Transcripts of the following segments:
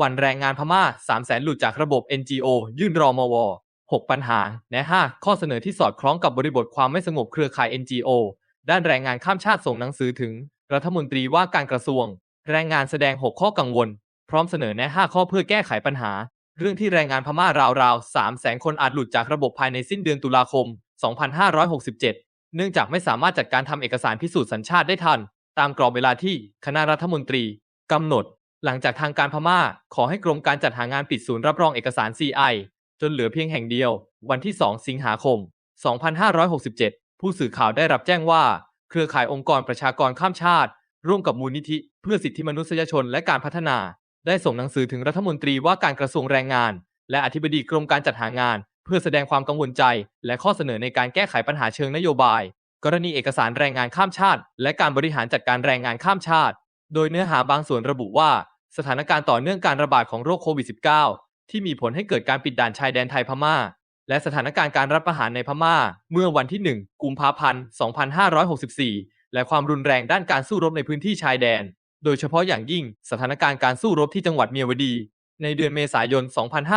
วันแรงงานพม่า 3 0 0แสนหลุดจากระบบ NGO ยื่นรอมว 6 ปัญหา และ 5 ข้อเสนอที่สอดคล้องกับบริบทความไม่สงบเครือข่าย NGO ด้านแรงงานข้ามชาติส่งหนังสือถึง รัฐมนตรีว่าการกระทรวง แรงงานแสดง 6 ข้อกังวล พร้อมเสนอแนะ 5 ข้อเพื่อแก้ไขปัญหา เรื่องที่แรงงานพม่าราวๆ 3 0 0แสนคนอาจหลุดจากระบบภายในสิ้นเดือนตุลาคม 2567 เนื่องจากไม่สามารถจัดการทำเอกสารพิสูจน์สัญชาติได้ทัน ตามกรอบเวลาที่คณะรัฐมนตรีกำหนด หลังจากทางการพม่า ขอให้กรมการจัดหางานปิดศูนย์รับรองเอกสาร CI จนเหลือเพียงแห่งเดียว วันที่ 2 สิงหาคม 2567 ผู้สื่อข่าวได้รับแจ้งว่า เครือข่ายองค์กรประชากรข้ามชาติ ร่วมกับมูลนิธิ เพื่อสิทธิมนุษยชนและการพัฒนา ได้ส่งหนังสือถึงรัฐมนตรีว่าการกระทรวงแรงงาน และอธิบดีกรมการจัดหางาน เพื่อแสดงความกังวลใจ และข้อเสนอในการแก้ไขปัญหาเชิงนโยบาย กรณีเอกสารแรงงานข้ามชาติ และการบริหารจัดการแรงงานข้ามชาติ โดยเนื้อหาบางส่วนระบุว่า สถานการณ์ต่อเนื่องการระบาดของโรคโควิด -19 ที่มีผลให้เกิดการปิดด่านชายแดนไทยพม่า และสถานการณ์การรัฐประหารในพม่า เมื่อวันที่ 1 กุมภาพันธ์ 2564 และความรุนแรงด้านการสู้รบในพื้นที่ชายแดน โดยเฉพาะอย่างยิ่งสถานการณ์การสู้รบที่จังหวัดเมียวดี ในเดือนเมษายน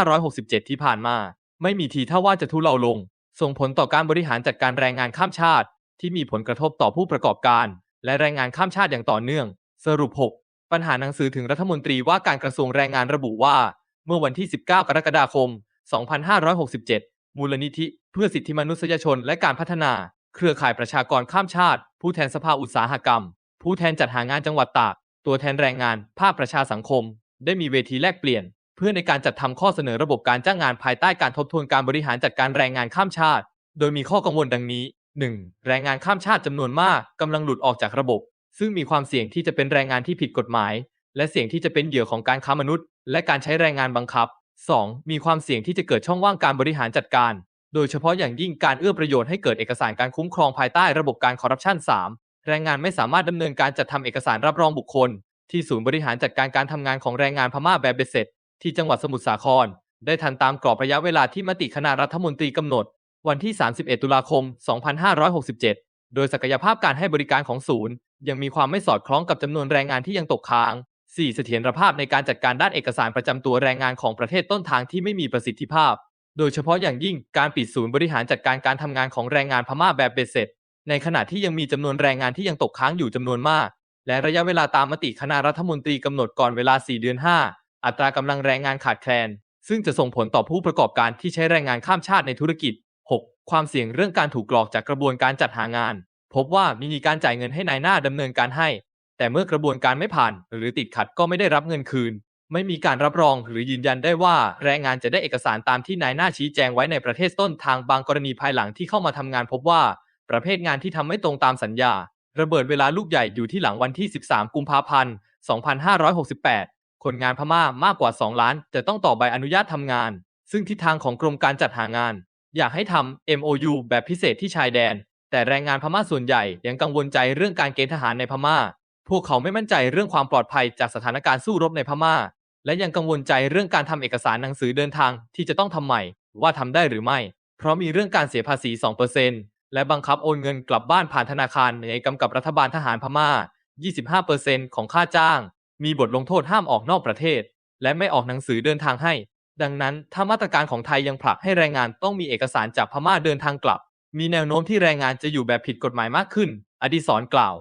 2567 ที่ผ่านมา ไม่มีทีท่าว่าจะทุเลาลง ส่งผลต่อการบริหารจัดการแรงงานข้ามชาติ ที่มีผลกระทบต่อผู้ประกอบการ และแรงงานข้ามชาติอย่างต่อเนื่อง สรุป 6 ปัญหาหนังสือถึงรัฐมนตรีว่าการกระทรวงแรงงานระบุว่า เมื่อวันที่ 19 กรกฎาคม 2567 มูลนิธิเพื่อสิทธิมนุษยชนและการพัฒนา เครือข่ายประชากรข้ามชาติ ผู้แทนสภาอุตสาหกรรม ผู้แทนจัดหางานจังหวัดตาก ตัวแทนแรงงาน ภาคประชาสังคม ได้มีเวทีแลกเปลี่ยน เพื่อในการจัดทำข้อเสนอระบบการจ้างงานภายใต้การทบทวนการบริหารจัดการแรงงานข้ามชาติ โดยมีข้อกังวลดังนี้ 1. แรงงานข้ามชาติจำนวนมากกำลังหลุดออกจากระบบ ซึ่งมีความเสี่ยงที่จะเป็นแรงงานที่ผิดกฎหมาย และเสี่ยงที่จะเป็นเหยื่อของการค้ามนุษย์ และการใช้แรงงานบังคับ 2. มีความเสี่ยงที่จะเกิดช่องว่างการบริหารจัดการ โดยเฉพาะอย่างยิ่งการเอื้อประโยชน์ให้เกิดเอกสารการคุ้มครองภายใต้ระบบการคอร์รัปชัน 3. แรงงานไม่สามารถดำเนินการจัดทำเอกสารรับรองบุคคล ที่ศูนย์บริหารจัดการการทำงานของแรงงานพม่าแบบเบ็ดเสร็จ ที่จังหวัดสมุทรสาคร ได้ทันตามกรอบระยะเวลาที่มติคณะรัฐมนตรีกำหนด วันที่ 31 ตุลาคม 2567 โดยศักยภาพการให้บริการของศูนย์ ยังมีความไม่สอดคล้องกับจำนวนแรงงานที่ยังตกค้าง 4. เสถียรภาพในการจัดการด้านเอกสารประจำตัวแรงงานของประเทศต้นทางที่ไม่มีประสิทธิภาพ โดยเฉพาะอย่างยิ่งการปิดศูนย์บริหารจัดการการทำงานของแรงงานพม่าแบบเบ็ดเสร็จ ในขณะที่ยังมีจำนวนแรงงานที่ยังตกค้างอยู่จำนวนมาก และระยะเวลาตามมติคณะรัฐมนตรีกำหนดก่อนเวลา 4 เดือน 5 อัตรากำลังแรงงานขาดแคลน ซึ่งจะส่งผลต่อผู้ประกอบการที่ใช้แรงงานข้ามชาติในธุรกิจ 6. ความเสี่ยงเรื่องการถูกหลอกจากกระบวนการจัดหางาน พบว่ามีการจ่ายเงินให้นายหน้าดำเนินการให้ แต่เมื่อกระบวนการไม่ผ่าน หรือติดขัดก็ไม่ได้รับเงินคืน ไม่มีการรับรองหรือยืนยันได้ว่า แรงงานจะได้เอกสารตามที่นายหน้าชี้แจงไว้ในประเทศต้นทางบางกรณีภายหลังที่เข้ามาทำงานพบว่า ประเภทงานที่ทำไม่ตรงตามสัญญา ระเบิดเวลาลูกใหญ่อยู่ที่หลังวันที่ 13 กุมภาพันธ์ 2568 คนงานพม่ามากกว่า 2 ล้าน จะต้องต่อใบอนุญาตทำงาน ซึ่งทิศทางของกรมการจัดหางาน อยากให้ทำ MOU แบบพิเศษที่ชายแดน แต่แรงงานพม่าส่วนใหญ่ยังกังวลใจเรื่องการเกณฑ์ทหารในพม่า พวกเขาไม่มั่นใจเรื่องความปลอดภัยจากสถานการณ์สู้รบในพม่า และยังกังวลใจเรื่องการทำเอกสารหนังสือเดินทางที่จะต้องทำใหม่ ว่าทำได้หรือไม่ เพราะมีเรื่องการเสียภาษี 2%และบังคับโอนเงินกลับบ้านผ่านธนาคารในกำกับรัฐบาลทหารพม่า 25%ของค่าจ้าง มีบทลงโทษห้ามออกนอกประเทศ และไม่ออกหนังสือเดินทางให้ ดังนั้นถ้ามาตรการของไทยยังผลักให้แรงงานต้องมีเอกสารจากพม่าเดินทางกลับ มีแนวโน้มที่แรงงานจะอยู่แบบผิดกฎหมายมากขึ้น อดิศรกล่าว